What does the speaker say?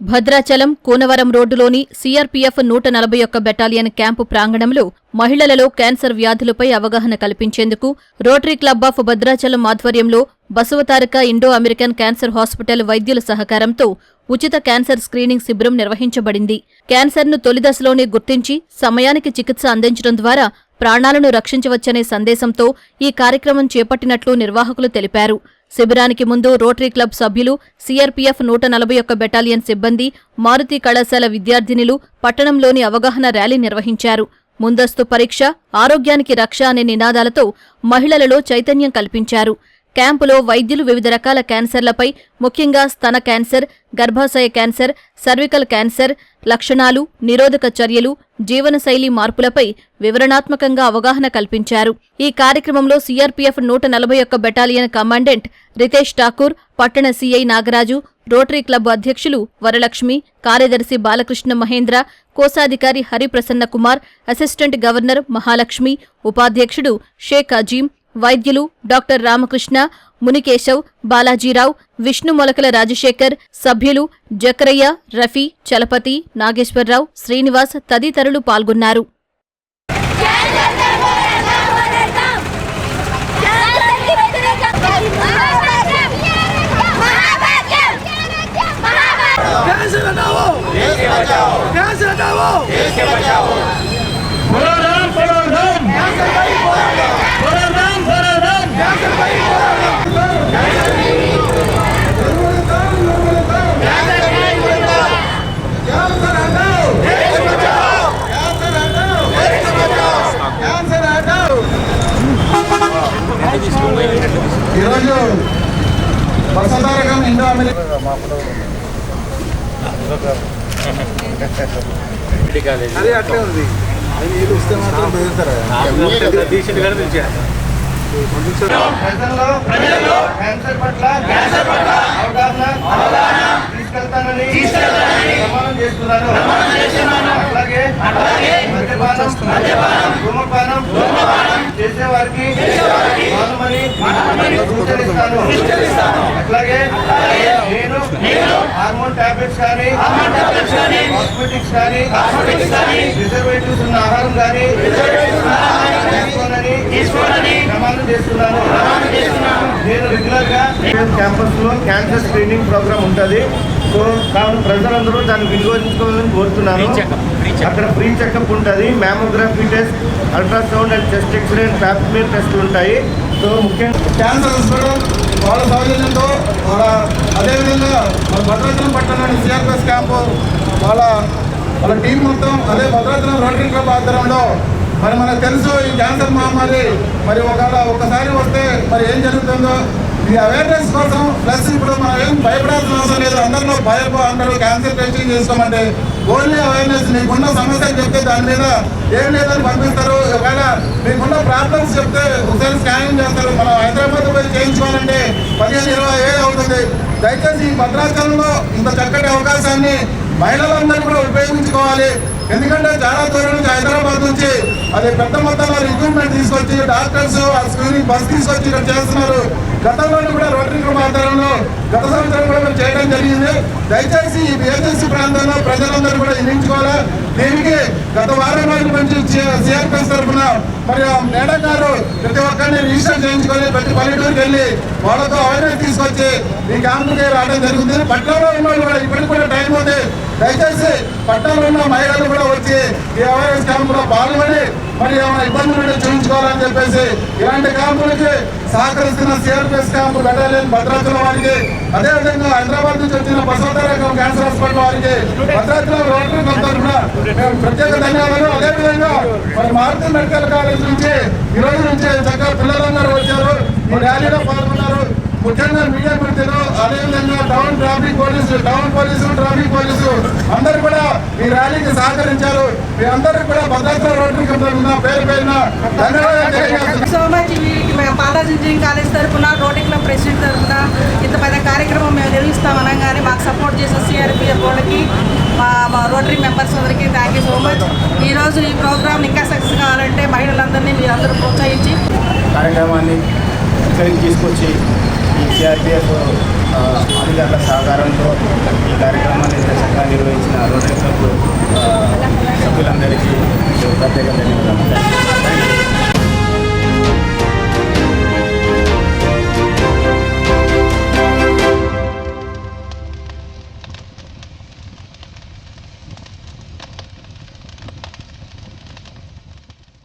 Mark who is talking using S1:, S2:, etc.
S1: భద్రాచలం కూనవరం రోడ్డులోని సీఆర్పీఎఫ్ నూట నలభై ఒక్క బెటాలియన్ క్యాంపు ప్రాంగణంలో మహిళలలో క్యాన్సర్ వ్యాధులపై అవగాహన కల్పించేందుకు రోటరీ క్లబ్ ఆఫ్ భద్రాచలం ఆధ్వర్యంలో Basavataraka Indo American cancer hospital వైద్యుల సహకారంతో ఉచిత క్యాన్సర్ స్క్రీనింగ్ శిబిరం నిర్వహించబడింది. క్యాన్సర్ను తొలిదశలోనే గుర్తించి సమయానికి చికిత్స అందించడం ద్వారా ప్రాణాలను రక్షించవచ్చనే సందేశంతో ఈ కార్యక్రమం చేపట్టినట్లు నిర్వాహకులు తెలిపారు. శిబిరానికి ముందు రోటరీ క్లబ్ సభ్యులు సీఆర్పీఎఫ్ నూట నలభై ఒక్క బెటాలియన్ సిబ్బంది మారుతి కళాశాల విద్యార్థినులు పట్టణంలోని అవగాహన ర్యాలీ నిర్వహించారు. ముందస్తు పరీక్ష ఆరోగ్యానికి రక్ష అనే నినాదాలతో మహిళలలో చైతన్యం కల్పించారు. క్యాంపులో వైద్యులు వివిధ రకాల క్యాన్సర్లపై ముఖ్యంగా స్తన క్యాన్సర్ గర్భాశయ క్యాన్సర్ సర్వికల్ క్యాన్సర్ లక్షణాలు నిరోధక చర్యలు జీవనశైలి మార్పులపై వివరణాత్మకంగా అవగాహన కల్పించారు. ఈ కార్యక్రమంలో సీఆర్పీఎఫ్ నూట నలభై ఒక్క బెటాలియన్ కమాండెంట్ రితేష్ ఠాకూర్ పట్టణ సీఐ నాగరాజు రోటరీ క్లబ్ అధ్యక్షులు వరలక్ష్మి కార్యదర్శి బాలకృష్ణ మహేంద్ర కోశాధికారి హరిప్రసన్న కుమార్ అసిస్టెంట్ గవర్నర్ మహాలక్ష్మి ఉపాధ్యక్షుడు షేక్ అజీం వైద్యులు డాక్టర్ రామకృష్ణ మునికేశవ్ బాలాజీరావు విష్ణు మొలకల రాజశేఖర్ సభ్యులు జకరయ్య రఫీ చలపతి నాగేశ్వరరావు శ్రీనివాస్ తదితరులు పాల్గొన్నారు
S2: దేశ బచావో దేశ
S3: బచావో వసంతారకం ఇండో అమెరికా అది అట్లే ఉంది. అది నీళ్ళు ఇస్తే మాత్రం బెదురుతారా చేసే వారికి అట్లాగే నేను హార్మోన్ టాబ్లెట్స్ కానీ కాస్మెటిక్స్ కానీ రిజర్వేటివ్స్ ఉన్న ఆహారం కానీ తీసుకోనని ప్రమాణం చేస్తున్నాను. నేను రెగ్యులర్గా క్యాంపస్లో క్యాన్సర్ స్క్రీనింగ్ ప్రోగ్రామ్ ఉంటుంది. సో కావున ప్రజలందరూ దాన్ని వినియోగించుకోవాలని కోరుతున్నాను. అక్కడ ఫ్రీ చెకప్ ఉంటుంది. Mammography test ultrasound and chest X ray and pap smear టెస్ట్లు ఉంటాయి. సో ముఖ్యంగా క్యాన్సర్ హాస్పిటల్ వాళ్ళ సౌజన్యంతో వాళ్ళ అదేవిధంగా మన భద్రాచలం పట్టణంలోని సిఆర్పిఎస్ క్యాంపు వాళ్ళ వాళ్ళ టీం మొత్తం అదే భద్రాచలం రోటరీ క్లబ్ ఆధ్వర్యంలో మరి మనకు తెలుసు ఈ క్యాన్సర్ మహమ్మారి. మరి ఒకవేళ ఒకసారి వస్తే మరి ఏం జరుగుతుందో ఈ అవేర్నెస్ కోసం ప్లస్ ఇప్పుడు మనం ఏం భయపడాల్సిన అవసరం లేదు. అందరిలో భయపో అందరూ క్యాన్సర్ టెస్టింగ్ చేసుకోమంటే ఓన్లీ అవేర్నెస్ మీకున్న సమస్యలు చెప్తే దాని మీద ఏం లేదని పంపిస్తారు. ఒకవేళ మీకున్న ప్రాబ్లమ్స్ చెప్తే ఒకసారి స్కానింగ్ చేస్తారు. మనం హైదరాబాద్ పోయి చేయించుకోవాలంటే పదిహేను ఇరవై వేలు అవుతుంది. దయచేసి ఈ భద్రాచలంలో ఇంత చక్కటి అవకాశాన్ని మహిళలందరూ కూడా ఉపయోగించుకోవాలి. ఎందుకంటే చాలా దూరం నుంచి హైదరాబాద్ నుంచి అది పెద్ద మొత్తంలో రిక్రూట్మెంట్ తీసుకొచ్చి డాక్టర్స్ ఆ స్క్రీనింగ్ బస్ తీసుకొచ్చి ఇక్కడ చేస్తున్నారు. గతంలో కూడా రోటరీ క్లబ్ ఆధారంలో గత సంవత్సరం కూడా మేము చేయడం జరిగింది. దయచేసి ఈ ఏజెన్సీ ప్రాంతంలో ప్రజలందరూ కూడా ఇన్నించుకోవాలి దీనికి? గత వారం రోజుల నుంచి సిఆర్పిఎస్ తరఫున మరి ఆ గారు ప్రతి ఒక్కరిని రిజిస్టర్ చేయించుకొని ప్రతి పల్లెటూరుకి వెళ్ళి వాళ్ళతో అవేర్నెస్ తీసుకొచ్చి ఈ క్యాంపుకి రావడం జరుగుతుంది. పట్టణంలో ఉన్న వాళ్ళు కూడా ఇప్పటికి కూడా టైం ఉంది దయచేసి పట్టణంలో ఉన్న మహిళలు కూడా వచ్చి ఈ అవేర్నెస్ క్యాంపులో పాల్గొని మరి ఏమైనా ఇబ్బందులు ఉంటే చూపించుకోవాలని చెప్పేసి ఇలాంటి క్యాంపులకి సహకరిస్తున్న సిఆర్పిఎస్ క్యాంపు బెటాలియన్ భద్రాచలం వారికి అదేవిధంగా హైదరాబాద్ నుంచి వచ్చిన బసవతారకం క్యాన్సర్ హాస్పిటల్ వారికి భద్రాచలం రోటరీ క్లబ్ కూడా మేము ప్రత్యేక ధన్యవాదాలు. అదేవిధంగా మరి మారుతి మెడికల్ కాలేజ్ నుంచి ఈ రోజు నుంచి చక్కగా పిల్లలందరూ వచ్చారు. ఈ ర్యాలీలో పాల్గొన్నారు. ముఖ్యంగా మీడియా మిత్రులు అదేవిధంగా town traffic police town police traffic police అందరూ కూడా ఈ ర్యాలీకి సహకరించారు. మీ అందరికీ కూడా భద్రాచలం తరఫున పేరు పేరున
S4: సో మచ్ కాలేజ్ తరఫున రోటరీ క్లబ్ ప్రెసిడెంట్ తరఫున ఇంత పెద్ద కార్యక్రమం మేము నిర్వహిస్తాం అనగానే మాకు సపోర్ట్ చేసే సిఆర్పిఎఫ్ వాళ్ళకి మా మా రోటరీ మెంబర్స్ అందరికీ థ్యాంక్ యూ సో మచ్ ఈరోజు ఈ ప్రోగ్రామ్ ఇంకా సక్సెస్ కావాలంటే మహిళలందరినీ మీరు అందరూ ప్రోత్సహించి
S5: కార్యక్రమాన్ని తీసుకొచ్చి ఈ సిఆర్పిఎఫ్ అధికారుల సహకారంతో ఈ కార్యక్రమాన్ని